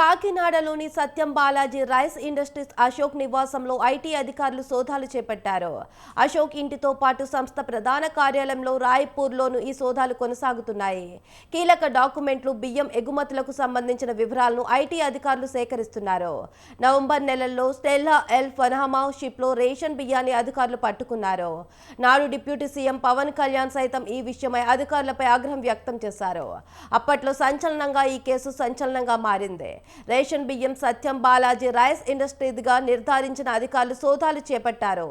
కాకినాడలోని Satyam Balaji rice industries Ashok నివాసంలో IT అధికారులు సోదాలు చేపట్టారు. అశోక్ ఇంటితో పాటు సంస్థ ప్రధాన కార్యాలయంలో రాయ్పూర్లోను ఈ సోదాలు కొనసాగుతున్నాయి. కీలక డాక్యుమెంట్లు బియ్యం ఎగుమతులకు సంబంధించిన వివరాలను ఐటీ అధికారులు సేకరిస్తున్నారు. నవంబర్ నెలల్లో స్టెల్లా ఎల్ ఫనహమా షిప్లో రేషన్ బియ్యాన్ని అధికారులు పట్టుకున్నారు. నాడు డిప్యూటీ సీఎం పవన్ కళ్యాణ్ సైతం ఈ విషయమై అధికారులపై ఆగ్రహం వ్యక్తం చేశారు. అప్పట్లో సంచలనంగా ఈ కేసు సంచలనంగా మారింది. రేషన్ బియ్యం సత్యం బాలాజీ రైస్ ఇండస్ట్రీగా నిర్ధారించిన అధికారులు సోదాలు చేపట్టారు.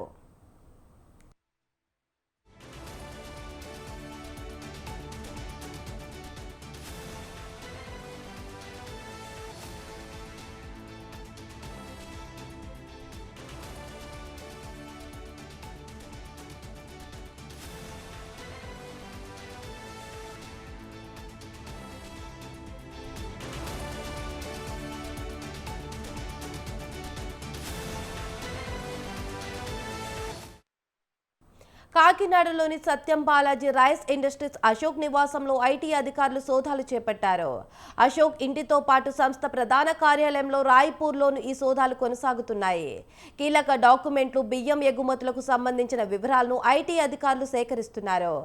కాకినాడలోని సత్యం బాలాజీ రైస్ ఇండస్ట్రీస్ అశోక్ నివాసంలో ఐటీ అధికారులు సోదాలు చేపట్టారు. అశోక్ ఇంటితో పాటు సంస్థ ప్రధాన కార్యాలయంలో రాయ్పూర్లోను ఈ సోదాలు కొనసాగుతున్నాయి. కీలక డాక్యుమెంట్లు బియ్యం ఎగుమతులకు సంబంధించిన వివరాలను ఐటీ అధికారులు సేకరిస్తున్నారు.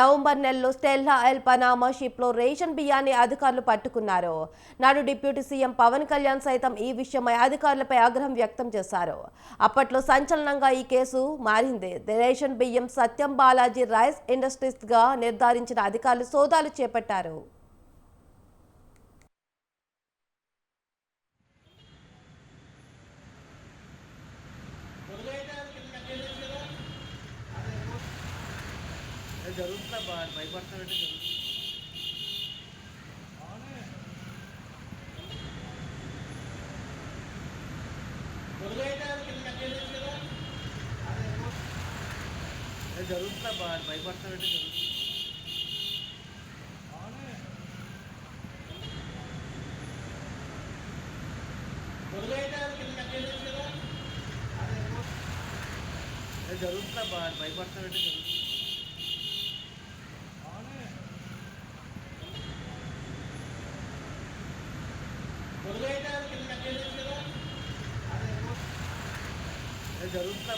నవంబర్ నెలలో స్టెల్లా ఎల్ పనామా షిప్లో రేషన్ బియ్యాన్ని అధికారులు పట్టుకున్నారు. నాడు డిప్యూటీ సీఎం పవన్ కళ్యాణ్ సైతం ఈ విషయమై అధికారులపై ఆగ్రహం వ్యక్తం చేశారు. అప్పట్లో సంచలనంగా ఈ కేసు మారింది. రేషన్ బియ్యం సత్యం బాలాజీ రైస్ ఇండస్ట్రీస్గా నిర్ధారించిన అధికారులు సోదాలు చేపట్టారు. భయపడతానంటే జరుగుతుంది అది జరుగుతుందా బా? భయపడుతున్నట్టు జరుగుతుంది? అది జరుగుతుందా బా? భయపడుతున్నట్టు జరుగుతుంది? అది జరుగుతుందా